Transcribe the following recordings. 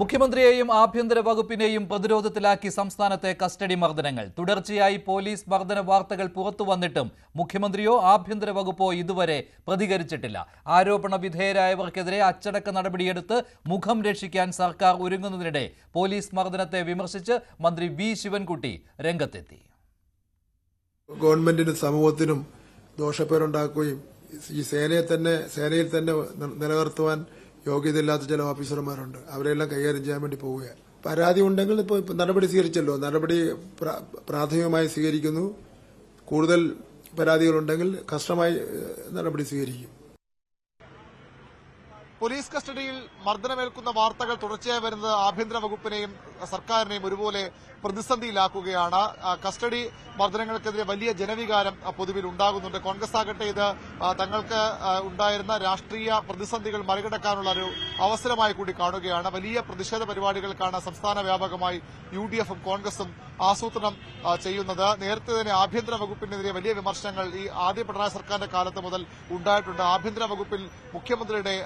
മുഖ്യമന്ത്രിയെയും ആഭ്യന്തര വകുപ്പിനെയും പ്രതിരോധത്തിലാക്കി സംസ്ഥാനത്തെ കസ്റ്റഡി മർദ്ദനങ്ങൾ. തുടർച്ചയായി പോലീസ് മർദ്ദന വാർത്തകൾ പുറത്തു വന്നിട്ടും മുഖ്യമന്ത്രിയോ ആഭ്യന്തര വകുപ്പോ ഇതുവരെ പ്രതികരിച്ചിട്ടില്ല. ആരോപണ വിധേയരായവർക്കെതിരെ അച്ചടക്ക നടപടിയെടുത്ത് മുഖം രക്ഷിക്കാൻ സർക്കാർ ഒരുങ്ങുന്നതിനിടെ പോലീസ് മർദ്ദനത്തെ വിമർശിച്ച് മന്ത്രി വി. ശിവൻകുട്ടി രംഗത്തെത്തി. ഗവൺമെന്റിനും സമൂഹത്തിനും ദോഷപ്പേരുണ്ടാക്കുകയും ഈ സേനയെ തന്നെ സേനയിൽ തന്നെ നിലനിർത്തുവാൻ യോഗ്യതയില്ലാത്ത ചില ഓഫീസർമാരുണ്ട്. അവരെല്ലാം കൈകാര്യം ചെയ്യാൻ വേണ്ടി പോവുകയാണ് പരാതി ഉണ്ടെങ്കിൽ ഇപ്പോൾ നടപടി സ്വീകരിച്ചല്ലോ. നടപടി പ്രാഥമികമായി സ്വീകരിക്കുന്നു. കൂടുതൽ പരാതികളുണ്ടെങ്കിൽ കഷ്ടമായി നടപടി സ്വീകരിക്കും. പോലീസ് കസ്റ്റഡിയിൽ മർദ്ദനമേൽക്കുന്ന വാർത്തകൾ തുടർച്ചയായി വരുന്നത് ആഭ്യന്തര വകുപ്പിനെയും സർക്കാരിനെയും ഒരുപോലെ പ്രതിസന്ധിയിലാക്കുകയാണ്. കസ്റ്റഡി മർദ്ദനങ്ങൾക്കെതിരെ വലിയ ജനവികാരം പൊതുവിൽ ഉണ്ടാകുന്നുണ്ട്. കോൺഗ്രസ് ആകട്ടെ ഇത് തങ്ങൾക്ക് ഉണ്ടായിരുന്ന രാഷ്ട്രീയ പ്രതിസന്ധികൾ മറികടക്കാനുള്ള ഒരു അവസരമായി കൂടി കാണുകയാണ്. വലിയ പ്രതിഷേധ പരിപാടികൾക്കാണ് സംസ്ഥാന വ്യാപകമായി യു ഡി എഫും കോൺഗ്രസും ആസൂത്രണം ചെയ്യുന്നത്. നേരത്തെ തന്നെ ആഭ്യന്തര വകുപ്പിനെതിരെ വലിയ വിമർശനങ്ങൾ ഈ ആദ്യ പിണറായി സർക്കാരിന്റെ കാലത്ത് മുതൽ ഉണ്ടായിട്ടുണ്ട്. ആഭ്യന്തര വകുപ്പിൽ മുഖ്യമന്ത്രിയുടെ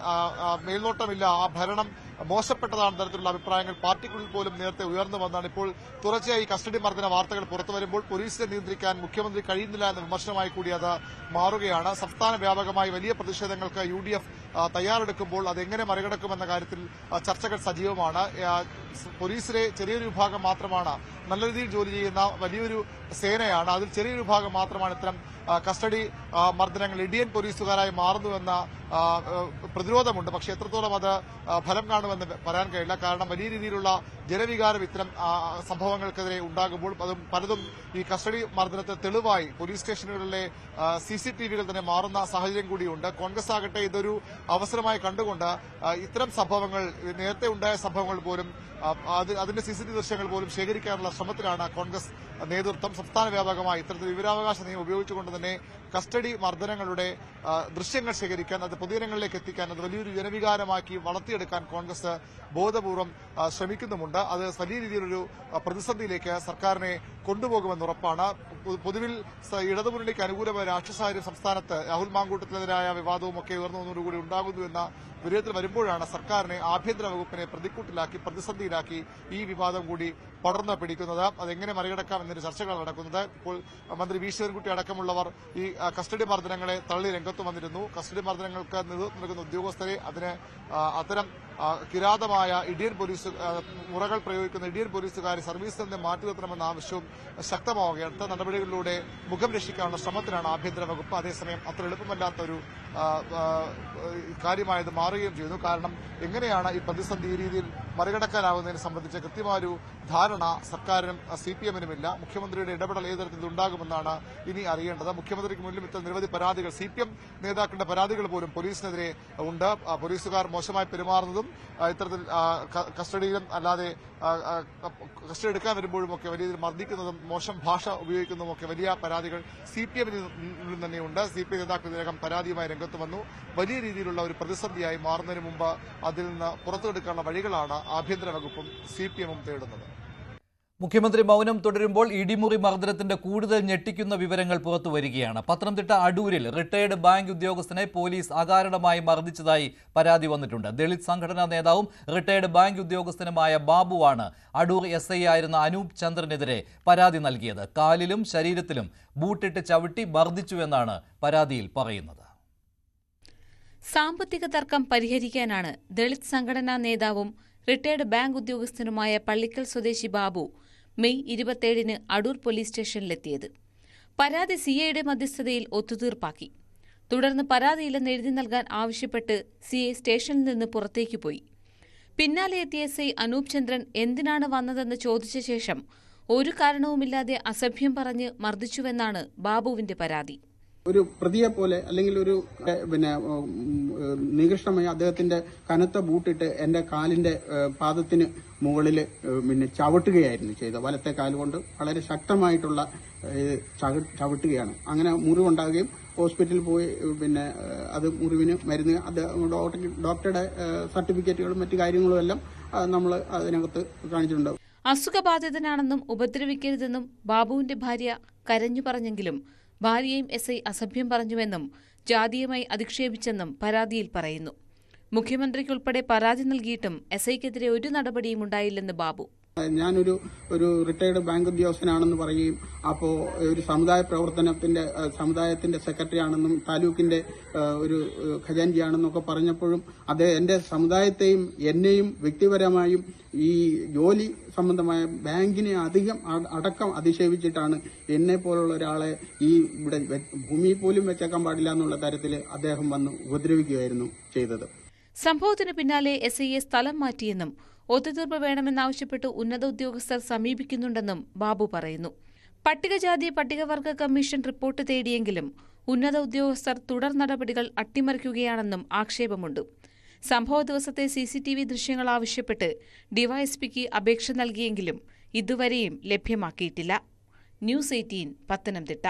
മേൽനോട്ടമില്ല. ആ ഭരണം മോശപ്പെട്ടതാണ് തരത്തിലുള്ള അഭിപ്രായങ്ങൾ പാർട്ടിക്കുള്ളിൽ പോലും നേരത്തെ ഉയർന്നു വന്നാണ്. ഇപ്പോൾ തുടർച്ചയായി കസ്റ്റഡി മർദ്ദന വാർത്തകൾ പുറത്തു വരുമ്പോൾ പോലീസിനെ നിയന്ത്രിക്കാൻ മുഖ്യമന്ത്രി കഴിയുന്നില്ല എന്ന വിമർശനമായി കൂടി അത് മാറുകയാണ്. സംസ്ഥാന വ്യാപകമായി വലിയ പ്രതിഷേധങ്ങൾക്ക് യു ഡി എഫ് തയ്യാറെടുക്കുമ്പോൾ അതെങ്ങനെ മറികടക്കുമെന്ന കാര്യത്തിൽ ചർച്ചകൾ സജീവമാണ്. പോലീസിലെ ചെറിയൊരു വിഭാഗം മാത്രമാണ് നല്ല രീതിയിൽ ജോലി ചെയ്യുന്ന വലിയൊരു സേനയാണ്. അതിൽ ചെറിയൊരു വിഭാഗം മാത്രമാണ് ഇത്തരം കസ്റ്റഡി മർദ്ദനങ്ങൾ. ഇടിയൻ പോലീസുകാരായി മാറുന്നുവെന്ന പ്രതിരോധമുണ്ട്. പക്ഷേ എത്രത്തോളം അത് ഫലം കാണുമെന്ന് പറയാൻ കഴിയില്ല. കാരണം വലിയ രീതിയിലുള്ള ജനവികാരം ഇത്തരം സംഭവങ്ങൾക്കെതിരെ ഉണ്ടാകുമ്പോൾ അതും പലതും ഈ കസ്റ്റഡി മർദ്ദനത്തെ തെളിവായി പോലീസ് സ്റ്റേഷനുകളിലെ സി സി ടി വികൾ തന്നെ മാറുന്ന സാഹചര്യം കൂടിയുണ്ട്. കോൺഗ്രസ് ആകട്ടെ ഇതൊരു അവസരമായി കണ്ടുകൊണ്ട് ഇത്തരം സംഭവങ്ങൾ നേരത്തെ ഉണ്ടായ സംഭവങ്ങൾ പോലും അതിന്റെ സി സി ടി ദൃശ്യങ്ങൾ പോലും ശേഖരിക്കാനുള്ള ശ്രമത്തിലാണ് കോൺഗ്രസ് നേതൃത്വം സംസ്ഥാന വ്യാപകമായി ഇത്തരത്തിൽ വിവരാവകാശ നിയമം ഉപയോഗിച്ചുകൊണ്ട് തന്നെ കസ്റ്റഡി മർദ്ദനങ്ങളുടെ ദൃശ്യങ്ങൾ ശേഖരിക്കാൻ അത് പൊതുജനങ്ങളിലേക്ക് എത്തിക്കാൻ അത് വലിയൊരു ജനവികാരമാക്കി വളർത്തിയെടുക്കാൻ കോൺഗ്രസ് ബോധപൂർവം ശ്രമിക്കുന്നുമുണ്ട്. അത് വലിയ രീതിയിലൊരു പ്രതിസന്ധിയിലേക്ക് സർക്കാരിനെ കൊണ്ടുപോകുമെന്ന് ഉറപ്പാണ്. പൊതുവിൽ ഇടതുമുന്നണിക്ക് അനുകൂലമായ രാഷ്ട്രീയസാഹചര്യം സംസ്ഥാനത്ത് രാഹുൽ മാങ്കൂട്ടത്തിനെതിരായ വിവാദവും ഒക്കെ ഉയർന്നതോടുകൂടി ഉണ്ടാകുന്നു എന്ന വിലയിരുത്തൽ വരുമ്പോഴാണ് സർക്കാരിനെ ആഭ്യന്തര വകുപ്പിനെ പ്രതിക്കൂട്ടിലാക്കി പ്രതിസന്ധിയിലാക്കി ഈ വിവാദം കൂടി പടർന്നു പിടിക്കുന്നത്. അതെങ്ങനെ മറികടക്കാം എന്നൊരു ചർച്ചകൾ നടക്കുന്നത്. ഇപ്പോൾ മന്ത്രി വി. ശിവൻകുട്ടി അടക്കമുള്ളവർ ഈ കസ്റ്റഡി മർദ്ദനങ്ങളെ തള്ളി രംഗത്ത് വന്നിരുന്നു. കസ്റ്റഡി മർദ്ദനങ്ങൾക്ക് നേതൃത്വം നൽകുന്ന ഉദ്യോഗസ്ഥരെ അതിന് അത്തരം കിരാതമായ ഇടിയൻ പോലീസ് മുറകൾ പ്രയോഗിക്കുന്ന ഇടിയൻ പോലീസുകാരെ സർവീസിൽ നിന്ന് മാറ്റി നിർത്തണമെന്ന ആവശ്യവും ശക്തമാവുകയാണ്. അടുത്ത നടപടികളിലൂടെ മുഖം രക്ഷിക്കാനുള്ള ശ്രമത്തിലാണ് ആഭ്യന്തര വകുപ്പ് അതേസമയം അത്ര എളുപ്പമല്ലാത്ത ഒരു കാര്യമായത് മാറുകയും ചെയ്യുന്നു. കാരണം എങ്ങനെയാണ് ഈ പ്രതിസന്ധി ഈ രീതിയിൽ മറികടക്കാനാവുന്നതിനെ സംബന്ധിച്ച് കൃത്യമായൊരു ധാരണ സർക്കാരിനും സി പി എമ്മിനുമില്ല. മുഖ്യമന്ത്രിയുടെ ഇടപെടൽ ഏത് തരത്തിൽ ഉണ്ടാകുമെന്നാണ് ഇനി അറിയേണ്ടത്. മുഖ്യമന്ത്രിക്ക് മുന്നിൽ ഇത്തരം നിരവധി പരാതികൾ സി പി എം നേതാക്കളുടെ പരാതികൾ പോലും പോലീസിനെതിരെ ഉണ്ട്. പോലീസുകാർ മോശമായി പെരുമാറുന്നതും ഇത്തരത്തിൽ കസ്റ്റഡിയിലും അല്ലാതെ കസ്റ്റഡി എടുക്കാൻ വരുമ്പോഴും ഒക്കെ വലിയ രീതിയിൽ മർദ്ദിക്കുന്നതും മോശം ഭാഷ ഉപയോഗിക്കുന്നതും ഒക്കെ വലിയ പരാതികൾ സി പി എമ്മിൽ തന്നെയുണ്ട്. സി പി നേതാക്കൾ ഇതിനകം പരാതിയുമായി രംഗത്ത് വന്നു. വലിയ രീതിയിലുള്ള ഒരു പ്രതിസന്ധിയായി മാറുന്നതിന് മുമ്പ് അതിൽ നിന്ന് പുറത്തെടുക്കാനുള്ള വഴികളാണ് ആഭ്യന്തര വകുപ്പും സി പി എമ്മും തേടുന്നത്. മുഖ്യമന്ത്രി മൗനം തുടരുമ്പോൾ ഇടിമുറി മർദ്ദനത്തിന്റെ കൂടുതൽ ഞെട്ടിക്കുന്ന വിവരങ്ങൾ പുറത്തു വരികയാണ്. പത്തനംതിട്ട അടൂരിൽ റിട്ടയർഡ് ബാങ്ക് ഉദ്യോഗസ്ഥനെ പോലീസ് അകാരണമായി മർദ്ദിച്ചതായി പരാതി വന്നിട്ടുണ്ട്. ദളിത് സംഘടനാ നേതാവും റിട്ടയർഡ് ബാങ്ക് ഉദ്യോഗസ്ഥനുമായ ബാബുവാണ് അടൂർ എസ് ഐ ആയിരുന്ന അനൂപ് ചന്ദ്രനെതിരെ പരാതി നൽകിയത്. കാലിലും ശരീരത്തിലും ബൂട്ടിട്ട് ചവിട്ടി മർദ്ദിച്ചുവെന്നാണ് പരാതിയിൽ പറയുന്നത്. സാമ്പത്തിക തർക്കം പരിഹരിക്കാനാണ് ദളിത് സംഘടനാ നേതാവും റിട്ടയർഡ് ബാങ്ക് ഉദ്യോഗസ്ഥനുമായ പള്ളിക്കൽ സ്വദേശി ബാബു മെയ് ഇരുപത്തേഴിന് അടൂർ പോലീസ് സ്റ്റേഷനിലെത്തിയത്. പരാതി സിഐയുടെ മധ്യസ്ഥതയിൽ ഒത്തുതീർപ്പാക്കി. തുടർന്ന് പരാതിയില്ലെന്ന് എഴുതി നൽകാൻ ആവശ്യപ്പെട്ട് സിഐ സ്റ്റേഷനിൽ നിന്ന് പുറത്തേക്ക് പോയി. പിന്നാലെ എത്തിയ എസ് ഐ അനൂപ് ചന്ദ്രൻ എന്തിനാണ് വന്നതെന്ന് ചോദിച്ച ശേഷം ഒരു കാരണവുമില്ലാതെ അസഭ്യം പറഞ്ഞ് മർദ്ദിച്ചുവെന്നാണ് ബാബുവിന്റെ പരാതി. ഒരു പ്രതിയെ പോലെ അല്ലെങ്കിൽ ഒരു പിന്നെ നികൃഷ്ടമായി അദ്ദേഹത്തിന്റെ കനത്ത ബൂട്ടിട്ട് എന്റെ കാലിന്റെ പാദത്തിന് മുകളിൽ പിന്നെ ചവിട്ടുകയായിരുന്നു ചെയ്ത വലത്തെ കാലുകൊണ്ട് വളരെ ശക്തമായിട്ടുള്ള ചവിട്ടുകയാണ്. അങ്ങനെ മുറിവുണ്ടാകുകയും ഹോസ്പിറ്റലിൽ പോയി പിന്നെ അത് മുറിവിന് മരുന്ന് അത് ഡോക്ടറുടെ സർട്ടിഫിക്കറ്റുകളും മറ്റു കാര്യങ്ങളും എല്ലാം നമ്മൾ അതിനകത്ത് കാണിച്ചിട്ടുണ്ട്. അസുഖബാധിതനാണെന്നും ഉപദ്രവിക്കരുതെന്നും ബാബുവിന്റെ ഭാര്യ കരഞ്ഞു പറഞ്ഞെങ്കിലും ഭാര്യയും എസ് ഐ അസഭ്യം പറഞ്ഞുവെന്നും ജാതീയമായി അധിക്ഷേപിച്ചെന്നും പരാതിയിൽ പറയുന്നു. മുഖ്യമന്ത്രിക്കുൾപ്പെടെ പരാതി നൽകിയിട്ടും എസ് ഐക്കെതിരെ ഒരു നടപടിയും ഉണ്ടായില്ലെന്ന് ബാബു. ഞാനൊരു ഒരു റിട്ടയർഡ് ബാങ്ക് ഉദ്യോഗസ്ഥനാണെന്ന് പറയുകയും അപ്പോൾ ഒരു സമുദായ പ്രവർത്തനത്തിന്റെ സമുദായത്തിന്റെ സെക്രട്ടറി ആണെന്നും താലൂക്കിന്റെ ഒരു ഖജാൻജിയാണെന്നൊക്കെ പറഞ്ഞപ്പോഴും അത് എന്റെ സമുദായത്തെയും എന്നെയും വ്യക്തിപരമായും ഈ ജോലി സംബന്ധമായ ബാങ്കിനെ അധികം അടക്കം അധിക്ഷേപിച്ചിട്ടാണ് എന്നെ പോലുള്ള ഒരാളെ ഈ ഇവിടെ ഭൂമി ഭൂമിയിൽ പോലും വെച്ചേക്കാൻ പാടില്ല എന്നുള്ള തരത്തിൽ അദ്ദേഹം വന്ന് ഉപദ്രവിക്കുകയായിരുന്നു ചെയ്തത്. സംഭവത്തിന് പിന്നാലെ എസ് ഐയെ സ്ഥലം മാറ്റിയെന്നും ഒത്തുതീർപ്പ് വേണമെന്നാവശ്യപ്പെട്ട് ഉന്നത ഉദ്യോഗസ്ഥർ സമീപിക്കുന്നുണ്ടെന്നും ബാബു പറയുന്നു. പട്ടികജാതി പട്ടികവർഗ കമ്മീഷൻ റിപ്പോർട്ട് തേടിയെങ്കിലും ഉന്നത ഉദ്യോഗസ്ഥർ തുടർ നടപടികൾ അട്ടിമറിക്കുകയാണെന്നും ആക്ഷേപമുണ്ട്. സംഭവ ദിവസത്തെ സി സി ടി വി ദൃശ്യങ്ങൾ ആവശ്യപ്പെട്ട് ഡിവൈഎസ്പിക്ക് അപേക്ഷ നൽകിയെങ്കിലും ഇതുവരെയും ലഭ്യമാക്കിയിട്ടില്ല. News eighteen Pathanamthitta.